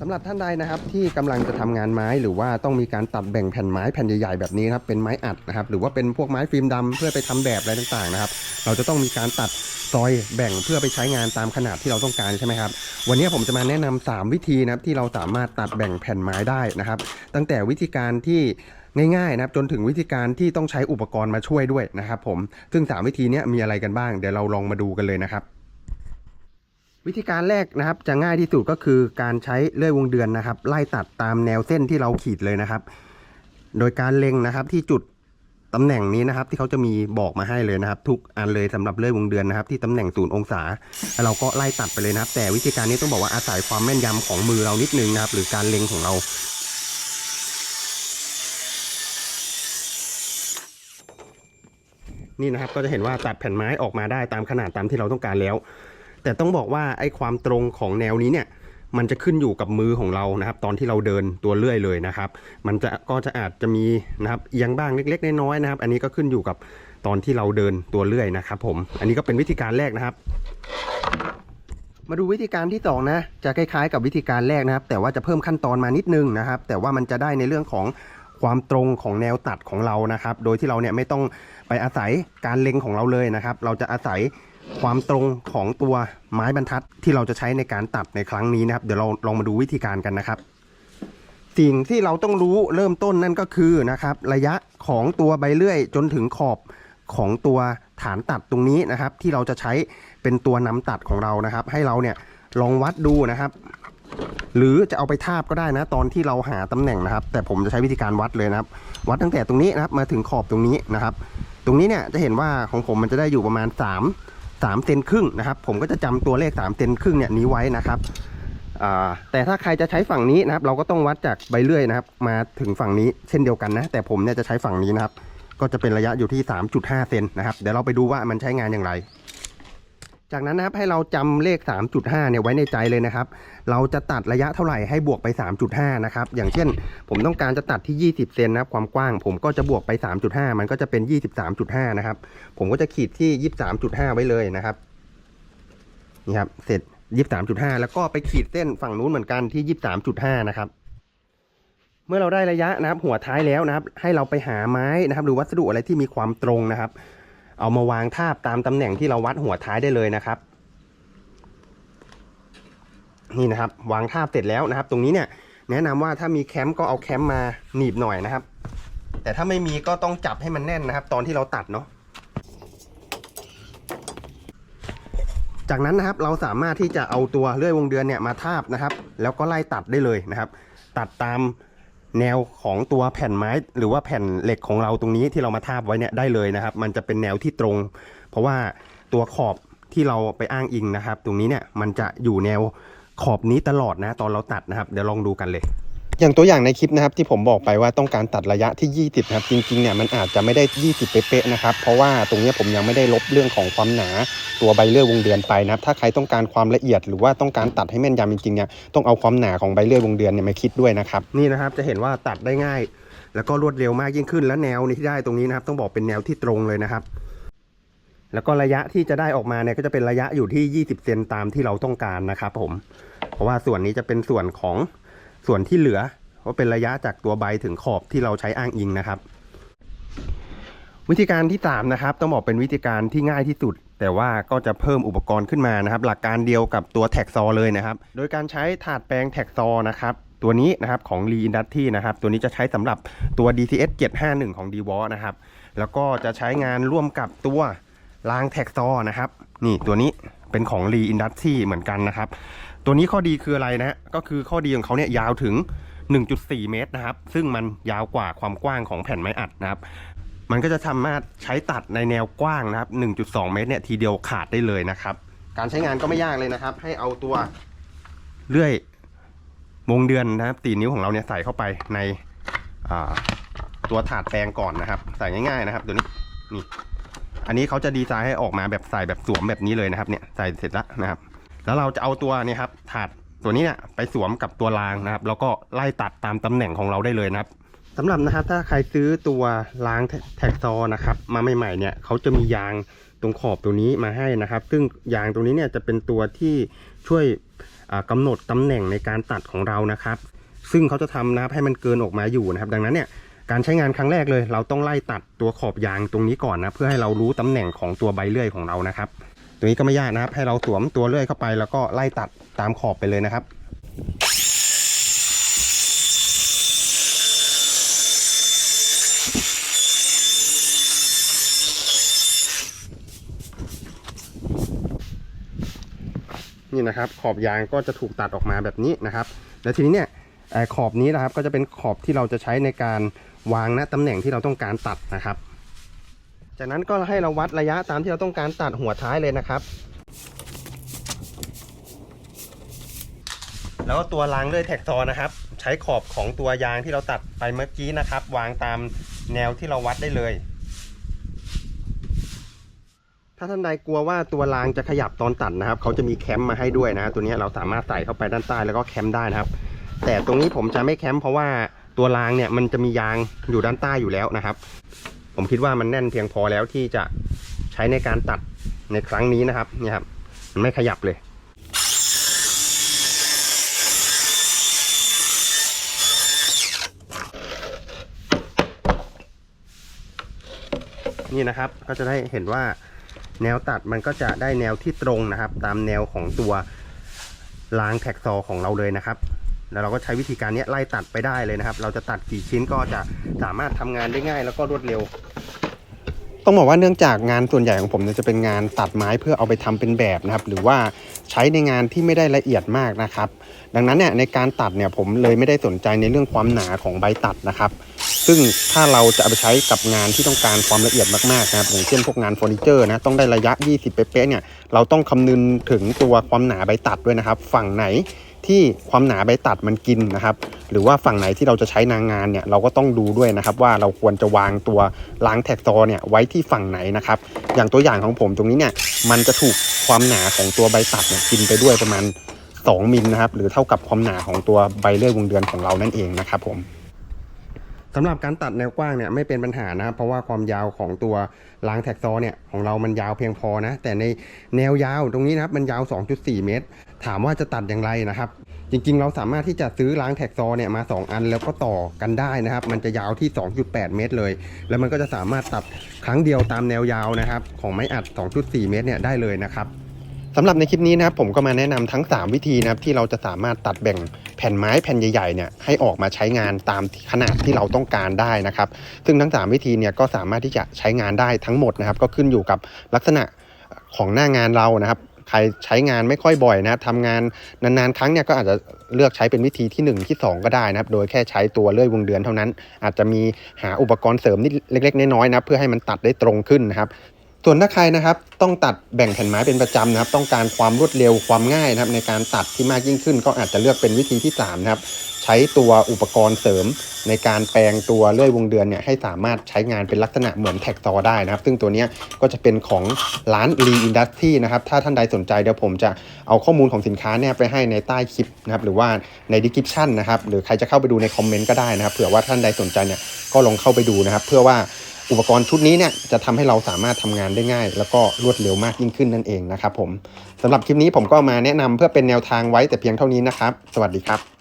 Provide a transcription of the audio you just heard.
สำหรับท่านใดนะครับที่กำลังจะทำงานไม้หรือว่าต้องมีการตัดแบ่งแผ่นไม้แผ่นใหญ่ๆแบบนี้นะครับเป็นไม้อัดนะครับหรือว่าเป็นพวกไม้ฟิล์มดำเพื่อไปทำแบบอะไรต่างๆนะครับ เราจะต้องมีการตัดซอยแบ่งเพื่อไปใช้งานตามขนาดที่เราต้องการใช่ไหมครับ วันนี้ผมจะมาแนะนำ3วิธีนะครับที่เราสามารถตัดแบ่งแผ่นไม้ได้นะครับ ตั้งแต่วิธีการที่ง่ายๆนะครับจนถึงวิธีการที่ต้องใช้อุปกรณ์มาช่วยด้วยนะครับผมซึ่ง 3 วิธีนี้มีอะไรกันบ้าง เดี๋ยวเราลองมาดูกันเลยนะครับ วิธีการแรกนะครับจะง่ายที่สุดก็คือการใช้เลื่อยวงเดือนนะครับ ไล่ตัดตามแนวเส้นที่เราขีดเลยนะครับ โดยการเล็งนะครับที่จุดตำแหน่งนี้นะครับ ที่เขาจะมีบอกมาให้เลยนะครับ ทุกอันเลยสำหรับเลื่อยวงเดือนนะครับ ที่ตำแหน่งศูนย์องศาแล้วเราก็ไล่ตัดไปเลยนะครับ แต่วิธีการนี้ต้องบอกว่าอาศัยความแม่นยำของมือเรานิดนึงนะครับ หรือการเล็งของเรานี่นะครับก็จะเห็นว่าตัดแผ่นไม้ออกมาได้ตามขนาดตามที่เราต้องการแล้ว แต่ต้องบอกว่าไอ้ความตรงของแนวนี้เนี่ยมันจะขึ้นอยู่กับมือของเรานะครับ ตอนที่เราเดินตัวเลื่อยเลยนะครับ มันจะก็จะอาจจะมีนะครับเอียงบ้างเล็กๆน้อยๆนะครับ อันนี้ก็ขึ้นอยู่กับตอนที่เราเดินตัวเลื่อยนะครับ ผม อันนี้ก็เป็นวิธีการแรกนะครับ มาดูวิธีการที่สองนะจะคล้ายๆ กับวิธีการแรกนะครับ แต่ว่าจะเพิ่มขั้นตอนมานิดนึงนะครับ แต่ว่ามันจะได้ในเรื่องของความตรงของแนวตัดของเรานะครับ โดยที่เราเนี่ยไม่ต้องไปอาศัยการเล็งของเราเลยนะครับ เราจะอาศัย ความตรงของตัวไม้บรรทัดที่เราจะใช้ในการตัดในครั้งนี้นะครับ เดี๋ยวเราลองมาดูวิธีการกันนะครับ สิ่งที่เราต้องรู้เริ่มต้นนั่นก็คือนะครับ ระยะของตัวใบเลื่อยจนถึงขอบของตัวฐานตัดตรงนี้นะครับ ที่เราจะใช้เป็นตัวนำตัดของเรานะครับ ให้เราเนี่ยลองวัดดูนะครับ หรือจะเอาไปทาบก็ได้นะ ตอนที่เราหาตำแหน่งนะครับ แต่ผมจะใช้วิธีการวัดเลยนะครับ วัดตั้งแต่ตรงนี้นะครับมาถึงขอบตรงนี้นะครับ ตรงนี้เนี่ยจะเห็นว่าของผมมันจะได้อยู่ประมาณ 3 3เซนครึ่งนะครับ ผมก็จะจำตัวเลข3เซนครึ่งเนี่ยนี้ไว้นะครับแต่ถ้าใครจะใช้ฝั่งนี้นะครับ เราก็ต้องวัดจากใบเลื่อยนะครับ มาถึงฝั่งนี้เช่นเดียวกันนะ แต่ผมเนี่ยจะใช้ฝั่งนี้นะครับ ก็จะเป็นระยะอยู่ที่ 3.5 เซนนะครับ เดี๋ยวเราไปดูว่ามันใช้งานอย่างไร จากนั้นนะครับให้เราจำเลข 3.5เนี่ยไว้ในใจเลยนะครับ เราจะตัดระยะเท่าไหร่ให้บวกไป 3.5 นะครับ อย่างเช่น ผมต้องการจะตัดที่ 20 เซนนะครับความกว้าง ผมก็จะบวกไป 3.5 มันก็จะเป็น 23.5 นะครับ ผมก็จะขีดที่ 23.5 ไว้เลยนะครับ นี่ครับ เสร็จ 23.5 แล้วก็ไปขีดเส้นฝั่งนู้นเหมือนกันที่ 23.5 นะครับเมื่อเราได้ระยะนะครับหัวท้ายแล้วนะครับ ให้เราไปหาไม้นะครับ หรือวัสดุอะไรที่มีความตรงนะครับ เอามาวางทาบตามตำแหน่งที่เราวัดหัวท้ายได้เลยนะครับ นี่นะครับ วางทาบเสร็จแล้วนะครับ ตรงนี้เนี่ยแนะนำว่าถ้ามีแคมป์ก็เอาแคมป์มาหนีบหน่อยนะครับ แต่ถ้าไม่มีก็ต้องจับให้มันแน่นนะครับ ตอนที่เราตัดเนาะจากนั้นนะครับเราสามารถที่จะเอาตัวเลื่อยวงเดือนเนี่ยมาทาบนะครับ แล้วก็ไล่ตัดได้เลยนะครับ ตัดตาม แนวของตัวแผ่นไม้ หรือว่าแผ่นเหล็กของเราตรงนี้ที่เรามาทาบไว้เนี่ยได้เลยนะครับ มันจะเป็นแนวที่ตรง เพราะว่าตัวขอบที่เราไปอ้างอิงนะครับ ตรงนี้เนี่ยมันจะอยู่แนวขอบนี้ตลอดนะ ตอนเราตัดนะครับ เดี๋ยวลองดูกันเลย อย่างตัวอย่างในคลิปนะครับที่ผมบอกไปว่าต้องการตัดระยะที่ 20นะครับจริงๆเนี่ยมันอาจจะไม่ได้ 20 เป๊ะๆนะครับเพราะว่าตรงนี้ผมยังไม่ได้ลบเรื่องของความหนาตัวใบเลื่อยวงเดือนไปนะครับถ้าใครต้องการความละเอียดหรือว่าต้องการตัดให้แม่นยำจริงๆเนี่ยต้องเอาความหนาของใบเลื่อยวงเดือนเนี่ยมาคิดด้วยนะครับนี่นะครับจะเห็นว่าตัดได้ง่าย แล้วก็รวดเร็วมากยิ่งขึ้นและแนวที่ได้ตรงนี้นะครับต้องบอกเป็นแนวที่ตรงเลยนะครับแล้วก็ระยะที่จะได้ออกมาเนี่ยก็จะเป็นระยะอยู่ที่ 20 เซนตามที่เราต้องการนะครับผม เพราะว่าส่วนนี้จะเป็นส่วนของ ส่วนที่เหลือว่าเป็นระยะจากตัวใบถึงขอบที่เราใช้อ้างอิงนะครับ วิธีการที่3นะครับต้องบอกเป็นวิธีการที่ง่ายที่สุด แต่ว่าก็จะเพิ่มอุปกรณ์ขึ้นมานะครับ หลักการเดียวกับตัวแท็กซอเลยนะครับ โดยการใช้ถาดแปลงแท็กซอนะครับตัวนี้นะครับของ Lee Industry นะครับ ตัวนี้จะใช้สำหรับตัว DCS 751 ของ d w a นะครับ แล้วก็จะใช้งานร่วมกับตัวรางแท็กซอนะครับ นี่ตัวนี้เป็นของ Lee Industry เหมือนกันนะครับ ตัวนี้ข้อดีคืออะไรนะ ก็คือข้อดีของเขาเนี่ยยาวถึง 1.4 เมตรนะครับ ซึ่งมันยาวกว่าความกว้างของแผ่นไม้อัดนะครับ มันก็จะสามารถใช้ตัดในแนวกว้างนะครับ 1.2 เมตรเนี่ยทีเดียวขาดได้เลยนะครับ การใช้งานก็ไม่ยากเลยนะครับ ให้เอาตัวเลื่อยวงเดือนนะครับตีนิ้วของเราเนี่ยใส่เข้าไปในตัวถาดแปลงก่อนนะครับ ใส่ง่ายๆนะครับ ตัวนี้นี่ อันนี้เขาจะดีไซน์ให้ออกมาแบบใส่แบบสวมแบบนี้เลยนะครับ เนี่ยใส่เสร็จแล้วนะครับ แล้วเราจะเอาตัวนี่ครับถาดตัวนี้เนี่ยไปสวมกับตัวรางนะครับ แล้วก็ไล่ตัดตามตำแหน่งของเราได้เลยนะครับสำหรับนะครับถ้าใครซื้อตัวรางแท็กซอนะครับ มาใหม่ๆเนี่ยเขาจะมียางตรงขอบตัวนี้มาให้นะครับ ซึ่งยางตรงนี้เนี่ยจะเป็นตัวที่ช่วยอ่ากำหนดตำแหน่งในการตัดของเรานะครับ ซึ่งเขาจะทำนะครับให้มันเกินออกมาอยู่นะครับ ดังนั้นเนี่ยการใช้งานครั้งแรกเลย เราต้องไล่ตัดตัวขอบยางตรงนี้ก่อนนะเพื่อให้เรารู้ตำแหน่งของตัวใบเลื่อยของเรานะครับ ตรงนี้ก็ไม่ยากนะครับ ให้เราสวมตัวเลื่อยเข้าไปแล้วก็ไล่ตัดตามขอบไปเลยนะครับนี่นะครับขอบยางก็จะถูกตัดออกมาแบบนี้นะครับ แล้วทีนี้เนี่ยขอบนี้นะครับก็จะเป็นขอบที่เราจะใช้ในการวางณตำแหน่งที่เราต้องการตัดนะครับ จากนั้นก็ให้เราวัดระยะตามที่เราต้องการตัดหัวท้ายเลยนะครับ แล้วก็ตัวรางเลื่อยแท็กซอนะครับ ใช้ขอบของตัวยางที่เราตัดไปเมื่อกี้นะครับ วางตามแนวที่เราวัดได้เลย ถ้าท่านใดกลัวว่าตัวรางจะขยับตอนตัดนะครับ เขาจะมีแคมมาให้ด้วยนะตัวนี้เราสามารถใส่เข้าไปด้านใต้แล้วก็แคมได้นะครับ แต่ตรงนี้ผมจะไม่แคมเพราะว่าตัวรางเนี่ยมันจะมียางอยู่ด้านใต้อยู่แล้วนะครับ ผมคิดว่ามันแน่นเพียงพอแล้วที่จะใช้ในการตัดในครั้งนี้นะครับนี่ครับมันไม่ขยับเลยนี่นะครับก็จะได้เห็นว่าแนวตัดมันก็จะได้แนวที่ตรงนะครับ ตามแนวของตัวลางแท็กซอของเราเลยนะครับ แล้วเราก็ใช้วิธีการนี้ไล่ตัดไปได้เลยนะครับ เราจะตัดกี่ชิ้นก็จะสามารถทำงานได้ง่าย แล้วก็รวดเร็ว ต้องบอกว่าเนื่องจากงานส่วนใหญ่ของผมเนี่ยจะเป็นงานตัดไม้เพื่อเอาไปทำเป็นแบบนะครับ หรือว่าใช้ในงานที่ไม่ได้ละเอียดมากนะครับ ดังนั้นเนี่ยในการตัดเนี่ยผมเลยไม่ได้สนใจในเรื่องความหนาของใบตัดนะครับ ซึ่งถ้าเราจะเอาไปใช้กับงานที่ต้องการความละเอียดมากๆนะครับอย่างเช่นพวกงานเฟอร์นิเจอร์นะต้องได้ระยะ 20 เป๊ะๆเนี่ยเราต้องคำนึงถึงตัวความหนาใบตัดด้วยนะครับ ฝั่งไหน ที่ความหนาใบตัดมันกินนะครับ หรือว่าฝั่งไหนที่เราจะใช้นางงานเนี่ยเราก็ต้องดูด้วยนะครับว่าเราควรจะวางตัวล้างแท็กซอเนี่ยไว้ที่ฝั่งไหนนะครับอย่างตัวอย่างของผมตรงนี้เนี่ยมันจะถูกความหนาของตัวใบตัดเนี่ยกินไปด้วยประมาณ 2มิลนะครับหรือเท่ากับความหนาของตัวใบเลื่อยวงเดือนของเรานั่นเองนะครับผม สำหรับการตัดแนวกว้างเนี่ยไม่เป็นปัญหานะครับเพราะว่าความยาวของตัวรางแท็กซอเนี่ยของเรามันยาวเพียงพอนะ แต่ในแนวยาวตรงนี้นะครับมันยาว 2.4 เมตร ถามว่าจะตัดอย่างไรนะครับ จริงๆ เราสามารถที่จะซื้อรางแท็กซอเนี่ยมา 2 อันแล้วก็ต่อกันได้นะครับ มันจะยาวที่ 2.8 เมตรเลย แล้วมันก็จะสามารถตัดครั้งเดียวตามแนวยาวนะครับของไม้อัด 2.4 เมตรเนี่ยได้เลยนะครับ สำหรับในคลิปนี้นะครับผมก็มาแนะนำทั้ง 3 วิธีนะครับที่เราจะสามารถตัดแบ่งแผ่นไม้แผ่นใหญ่ๆเนี่ยให้ออกมาใช้งานตามขนาดที่เราต้องการได้นะครับซึ่งทั้ง 3 วิธีเนี่ยก็สามารถที่จะใช้งานได้ทั้งหมดนะครับก็ขึ้นอยู่กับลักษณะของหน้างานเรานะครับใครใช้งานไม่ค่อยบ่อยนะครับทำงานนานๆ ครั้งเนี่ยก็อาจจะเลือกใช้เป็นวิธีที่ 1 ที่ 2 ก็ได้นะครับ โดยแค่ใช้ตัวเลื่อยวงเดือนเท่านั้น อาจจะมีหาอุปกรณ์เสริมนิดเล็ก ๆ น้อยๆนะเพื่อให้มันตัดได้ตรงขึ้นนะครับ ส่วนถ้าใครนะครับต้องตัดแบ่งแผ่นไม้เป็นประจำนะครับ ต้องการความรวดเร็วความง่ายนะครับ ในการตัดที่มากยิ่งขึ้น ก็อาจจะเลือกเป็นวิธีที่3นะครับใช้ตัวอุปกรณ์เสริม ในการแปลงตัวเลื่อยวงเดือนเนี่ยให้สามารถใช้งานเป็นลักษณะเหมือนแท็กซอได้นะครับ ซึ่งตัวนี้ก็จะเป็นของร้าน Lee Industry นะครับ ถ้าท่านใดสนใจเดี๋ยวผมจะเอาข้อมูลของสินค้าเนี่ยไปให้ในใต้คลิปนะครับ หรือว่าใน description นะครับ หรือใครจะเข้าไปดูในคอมเมนต์ก็ได้นะครับ เผื่อว่าท่านใดสนใจเนี่ยก็ลองเข้าไปดูนะครับ เพื่อว่า อุปกรณ์ชุดนี้เนี่ยจะทำให้เราสามารถทำงานได้ง่าย แล้วก็รวดเร็วมากยิ่งขึ้นนั่นเองนะครับผมสำหรับคลิปนี้ผมก็มาแนะนำเพื่อเป็นแนวทางไว้แต่เพียงเท่านี้นะครับ สวัสดีครับ